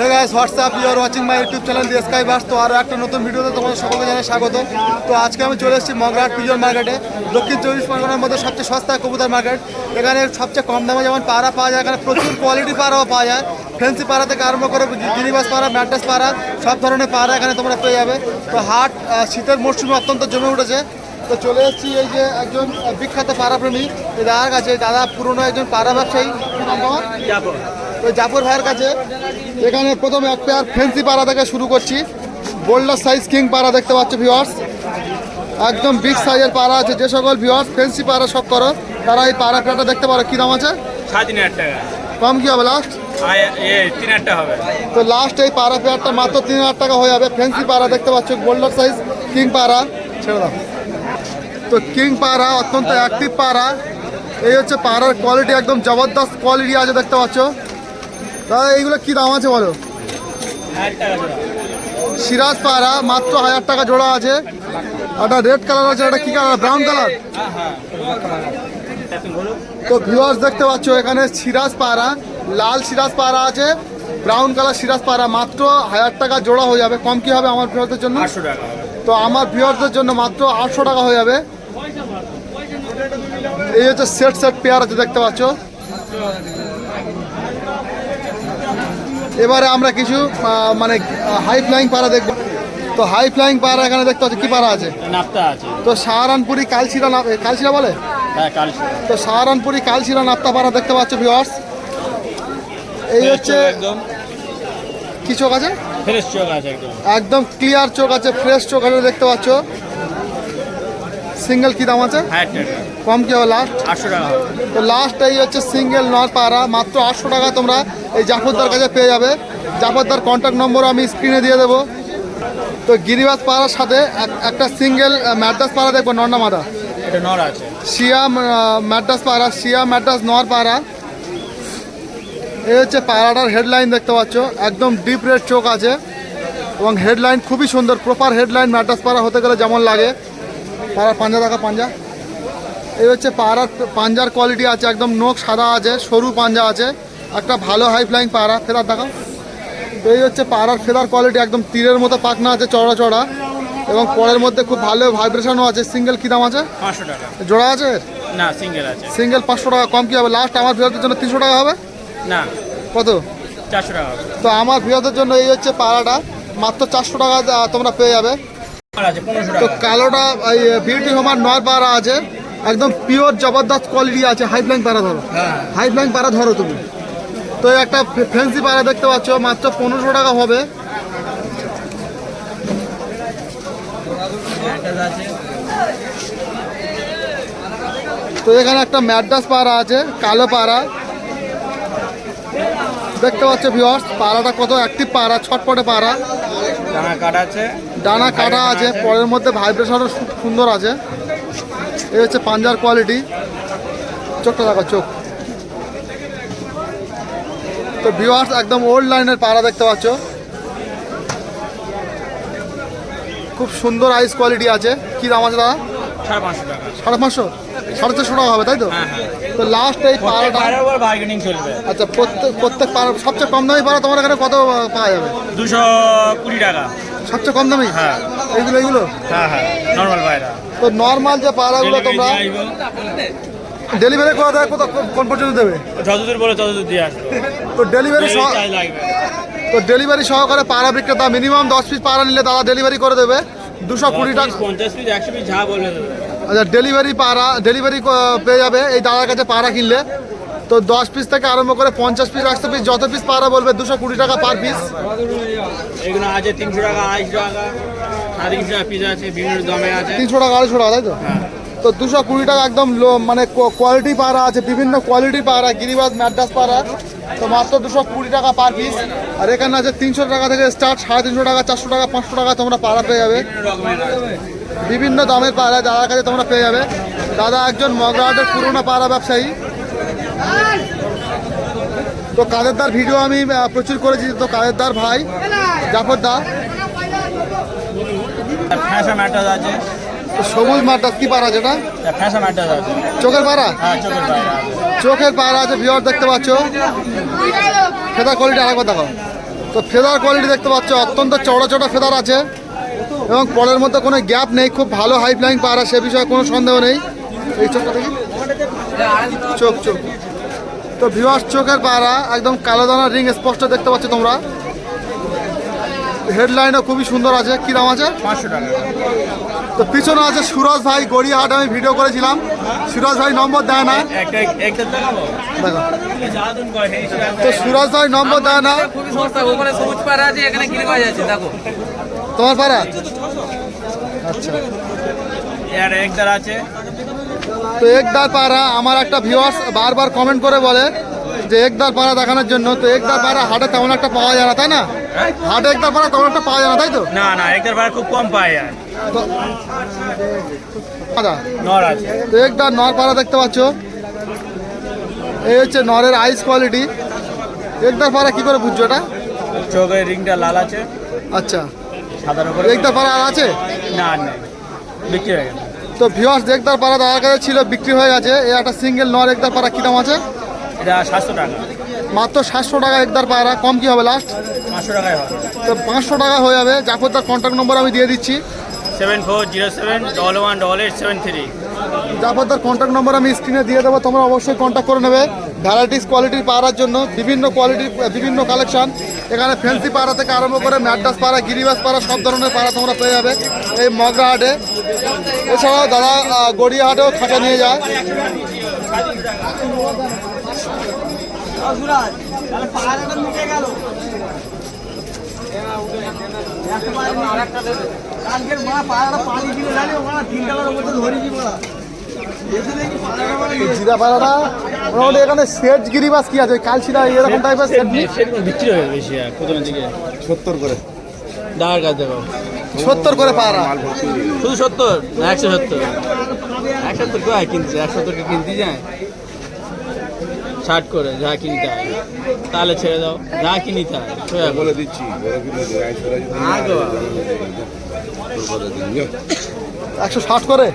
Hey guys what's up you are watching my YouTube channel the sky bus তো আরও একটা নতুন ভিডিওতে তোমাদের সকলকে জানাই স্বাগত। তো আজকে আমি চলে এসেছি মগরাট পিজন মার্কেটে দক্ষিণ চব্বিশ পরগনার মধ্যে সবচেয়ে সস্তা কবুতর মার্কেট এখানে সবচেয়ে কম দামে যেমন পাড়া পাওয়া যায়, এখানে প্রচুর কোয়ালিটি পাড়াও পাওয়া যায়। ফেন্সি পাড়া থেকে আরম্ভ করে, গিরিবাস পাড়া ম্যাট্রাস পাড়া, সব ধরনের পাড়া এখানে তোমরা পেয়ে যাবে। তো হাট শীতের মরশুমে অত্যন্ত জমে উঠেছে। তো চলে এসেছি এই যে একজন বিখ্যাত পাড়াপ্রেমী। এই দাদার কাছে, দাদা পুরনো একজন পাড়া ব্যবসায়ী। ওই জাফর ভাইয়ের কাছে এখানে প্রথমে এক পেয়ার ফেন্সি পাড়া থেকে শুরু করছি। বোল্ডার সাইজ কিং পাড়া দেখতে পাচ্ছ ভিওয়ার্স একদম বিগ সাইজের পাড়া আছে। যে সকল ভিওয়ার্স ফেন্সি পাড়া সব করো তারা এই পাড়া পেয়ারটা দেখতে পারো। কী দাম আছে? টাকা। কম কি হবে লাস্ট হবে। তো লাস্ট এই পাড়া পেয়ারটা মাত্র তিন হাজার টাকা হয়ে যাবে। ফেন্সি পাড়া দেখতে পাচ্ছ বোল্ডার সাইজ কিং পাড়া। ছেড়ে দাও। তো কিং পাড়া অত্যন্ত অ্যাক্টিভ পাড়া। এই হচ্ছে পাড়ার কোয়ালিটি একদম জবরদস্ত কোয়ালিটি আছে দেখতে পাচ্ছ। দাদা এইগুলো কী দাম আছে বলো। সিরাজ পাড়া মাত্র হাজার টাকা জোড়া আছে। একটা রেড কালার আছে একটা কি কালার? Brown colour? তো ভিউয়ার্স দেখতে পাচ্ছ এখানে সিরাজ পাড়া লাল সিরাজ পাড়া আছে ব্রাউন কালার সিরাজ পাড়া মাত্র হাজার টাকা জোড়া হয়ে যাবে। কম কি হবে আমার ভিউয়ারদের জন্য? তো আমার ভিউয়ারদের জন্য মাত্র আটশো টাকা হয়ে যাবে। এই হচ্ছে সেট সেট পেয়ার আছে দেখতে পাচ্ছ। এবারে আমরা কিছু মানে হাই ফ্লাইং পাড়া দেখব। তো হাই ফ্লাইং পাড়া এখানে দেখতে পাচ্ছ কি পাড়া আছে? নাপ্তা আছে। তো সাহারানপুরি কালশিরা কালশিরা বলে? হ্যাঁ তো সাহারানপুরি কালশিরা নাপ্তা পাড়া দেখতে পাচ্ছ ভিওয়ার্স এই হচ্ছে কি চোখ আছে? ফ্রেশ চোখ আছে একদম। একদম ক্লিয়ার চোখ আছে ফ্রেশ চোখ আছে দেখতে পাচ্ছ। সিঙ্গেল কি দাম আছে? হাজার কম কি হবে লাস্ট আটশো টাকা তো লাস্ট এই হচ্ছে সিঙ্গেল নর পাড়া মাত্র আটশো টাকা তোমরা এই জাফরদার কাছে পেয়ে যাবে। জাফরদার কন্ট্যাক্ট নম্বর আমি স্ক্রিনে দিয়ে দেবো। তো গিরিবাজ পাড়ার সাথে এক- একটা সিঙ্গেল ম্যাড্রাস পাড়া দেখব নর্না মাদা শিয়া ম্যাড্রাস পাড়া শিয়া ম্যাড্রাস নর পাড়া। এই হচ্ছে পাড়াটার হেডলাইন দেখতে পাচ্ছ। একদম ডিপ রেড চোখ আছে এবং হেডলাইন খুবই সুন্দর প্রপার হেডলাইন ম্যাড্রাস পাড়া হতে গেলে যেমন লাগে। পাড়ার পাঞ্জা দেখা পাঞ্জা। এই হচ্ছে পাড়ার পাঞ্জার কোয়ালিটি আছে একদম নোখ সাদা আছে সরু পাঞ্জা আছে একটা ভালো হাই ফ্লাইং পাড়া ফেদার দেখা এই হচ্ছে পাড়ার ফেদার কোয়ালিটি একদম তীরের মতো পাকনা আছে চড়া চড়া। এবং পরের মধ্যে খুব ভালো ভাইব্রেশনও আছে সিঙ্গেল কী দাম আছে? পাঁচশো টাকা। জোড়া আছে? না সিঙ্গেল আছে। সিঙ্গেল পাঁচশো টাকা কম কি হবে? লাস্ট আমার ভিউয়ারদের জন্য তিনশো টাকা হবে? না। কত? চারশো টাকা তো আমার ভিউয়ারদের জন্য এই হচ্ছে পাড়াটা মাত্র চারশো টাকা তোমরা পেয়ে যাবে। তো কালোটা এই বিউটি হোমার নয় পাড়া আছে। একদম পিওর জবরদস্ত কোয়ালিটি আছে হাই ফ্লাইং পাড়া ধরো। হাই ফ্লাইং পাড়া ধরো তুমি। তো একটা ফ্যান্সি পাড়া দেখতে পাচ্ছ মাত্র পনেরোশো টাকা হবে। তো এখানে একটা ম্যাড্রাস পাড়া আছে কালো পাড়া দেখতে পাচ্ছ ভিওয়ার্স পাড়াটা কত অ্যাক্টিভ পাড়া ছটপটে পাড়া কাট আছে। ডানা কাটা আছে, পরের মধ্যে ভাইব্রেশনও সুন্দর আছে। এই হচ্ছে পাঞ্জার কোয়ালিটি চোখটা দেখা, চোখ। তো ভিওয়ার্স একদম ওল্ড লাইনের পাড়া দেখতে পাচ্ছ। খুব সুন্দর আইস কোয়ালিটি আছে। কী দাম আছে দাদা? সাড়ে পাঁচশো সাড়ে চারশো টাকা হবে তাই তো? হ্যাঁ হ্যাঁ। তো লাস্ট এই পাড়াটা বার্গেনিং চলবে। আচ্ছা প্রত্যেক প্রত্যেক পাড়া সবচেয়ে কম দামি পাড়া তোমার এখানে কত পাওয়া যাবে? দুশো কুড়ি টাকা। সবচেয়ে কম দামি? হ্যাঁ। এইগুলো এইগুলো? হ্যাঁ হ্যাঁ। নর্মাল পায়রা। তো নর্মাল যে পাড়াগুলো তোমরা ডেলিভারি করে দেয় কত কোন পর্যন্ত দেবে? যতদূর বলে ততদূর দিয়ে আসব। তো ডেলিভারি লাগবে। তো ডেলিভারি সহকারে পাড়া বিক্রেতা মিনিমাম দশ পিস পাড়া নিলে দাদা ডেলিভারি করে দেবে। দুশো কুড়ি টাকা। পঞ্চাশ পিস একশো পিস যা বলবেন। আচ্ছা ডেলিভারি পাড়া ডেলিভারি পেয়ে যাবে। এই দাদার কাছে পাড়া কিনলে। তো দশ পিস থেকে আরম্ভ করে পঞ্চাশ পিস একশো পিস যত পিস পাড়া বলবে দুশো কুড়ি টাকা পার পিস এগুলো আছে তিনশো টাকা আড়াইশো টাকা সাড়ে তিনশো টাকা পিস আছে বিভিন্ন দামে আছে। তিনশো টাকা আড়াইশো টাকা তাই তো? হ্যাঁ। তো দুশো কুড়ি টাকা একদম লো মানে কোয়ালিটি পাড়া আছে, বিভিন্ন কোয়ালিটির পাড়া, গিরিবাজ, ম্যাড্রাস পাড়া। তো মাত্র দুশো কুড়ি টাকা পার পিস আর এখানে আছে তিনশো টাকা থেকে স্টার্ট সাড়ে তিনশো টাকা, চারশো টাকা, পাঁচশো টাকা তোমরা পাড়া পেয়ে যাবে। বিভিন্ন দামের পাড়া দাদার কাছে তোমরা পেয়ে যাবে। দাদা একজন মগরাহাটের পুরোনো পাড়া ব্যবসায়ী। তো কাদেরদার ভিডিও আমি প্রচুর করেছি, তো কাদেরদার ভাই, জাফর দা। আর ফ্যাশন ম্যাটার আছে। সবুজ মাদ্রাস কি পাড়া যেটা? আছে। চোখের পাড়া? হ্যাঁ চোখের পাড়া আছে। ভিওর দেখতে পাচ্ছ। ফেদার কোয়ালিটি আরেকবার দেখো তো ফেদার কোয়ালিটি দেখতে পাচ্ছ অত্যন্ত চওড়া চওড়া ফেদার আছে। এবং পরের মধ্যে কোনো গ্যাপ নেই খুব ভালো হাই ফ্লাইং পায়রা সে বিষয়ে কোনো সন্দেহ নেই। এই চোখটা দেখি। চোখ চোখ। তো ভিওয়ার চোখের পায়রা একদম কালো দানার রিং স্পষ্ট দেখতে পাচ্ছ তোমরা। হেডলাইনও খুবই সুন্দর আছে। কী দাম আছে? পাঁচশো টাকা। তো পিছনে আছে সুরজ ভাই গড়িয়াহাট আমি ভিডিও করেছিলাম। সুরজ ভাই নম্বর দেয় না। তো সুরজ ভাই নম্বর দেয় না। পাড়া পাওয়া তোমার পাড়া? আচ্ছা। তো একদার পাড়া আমার একটা ভিউয়ার্স বারবার কমেন্ট করে বলে যে একদার পাড়া দেখানোর জন্য। তো একদার পাড়া হাটে তেমন একটা পাওয়া যায় না তাই না? হাটে একদার পাড়া তেমন একটা পাওয়া যায় না তাই তো? না না একদার ভাড়া খুব কম পায় আর তো আচ্ছা নর পাড়া দেখতে পাচ্ছ। এই হচ্ছে নরের আইস কোয়ালিটি একদার পাড়া কি করে বুঝছ এটা? চোখের রিংটা লাল আছে। আচ্ছা। সাদার উপরে একদার পাড়া আর আছে? না আর বিক্রি হয়ে গেছে। তো ভিওয়ার্স একদার পাড়া দাদার কাছে ছিল বিক্রি হয়ে গেছে। এই একটা সিঙ্গেল নর একদার পাড়া কী দাম আছে? এটা সাতশো টাকা। মাত্র সাতশো টাকা একদার পায়রা কম কি হবে লাস্ট পাঁচশো টাকায় হবে। তো পাঁচশো টাকা হয়ে যাবে। জাফরদার কন্ট্যাক্ট নম্বর আমি দিয়ে দিচ্ছি। Seven four zero seven double one double eight seven three জাফরদার contact number আমি স্ক্রিনে দিয়ে দেবো তোমরা অবশ্যই কন্ট্যাক্ট করে নেবে। ভ্যারাইটিস কোয়ালিটির পাড়ার জন্য বিভিন্ন কোয়ালিটির বিভিন্ন কালেকশন এখানে ফ্যান্সি পাড়া থেকে আরম্ভ করে ম্যাডাস পাড়া গিরিবাস পাড়া সব ধরনের পাড়া তোমরা পেয়ে যাবে এই মগরা হাটে। এছাড়াও দাদা গড়িয়া হাটেও খাঁচা নিয়ে যায়। এই জিরা পাড়াটা? মোটামুটি এখানে সেট গিরিবাস কি আছে? এরকম টাইপের সেট বিক্রি হয়ে বেশি দিকে সত্তর করে। দাঁড়ার কাছে দেখো সত্তর করে পাড়া। শুধু সত্তর? একশো সত্তর। সত্তর কিনছে? এক সত্তরকে কিনতে যায়? ষাট করে যা কিনতে হয়। তাহলে ছেড়ে দাও যা কিনিতে হয় বলে দিচ্ছি একশো ষাট করে।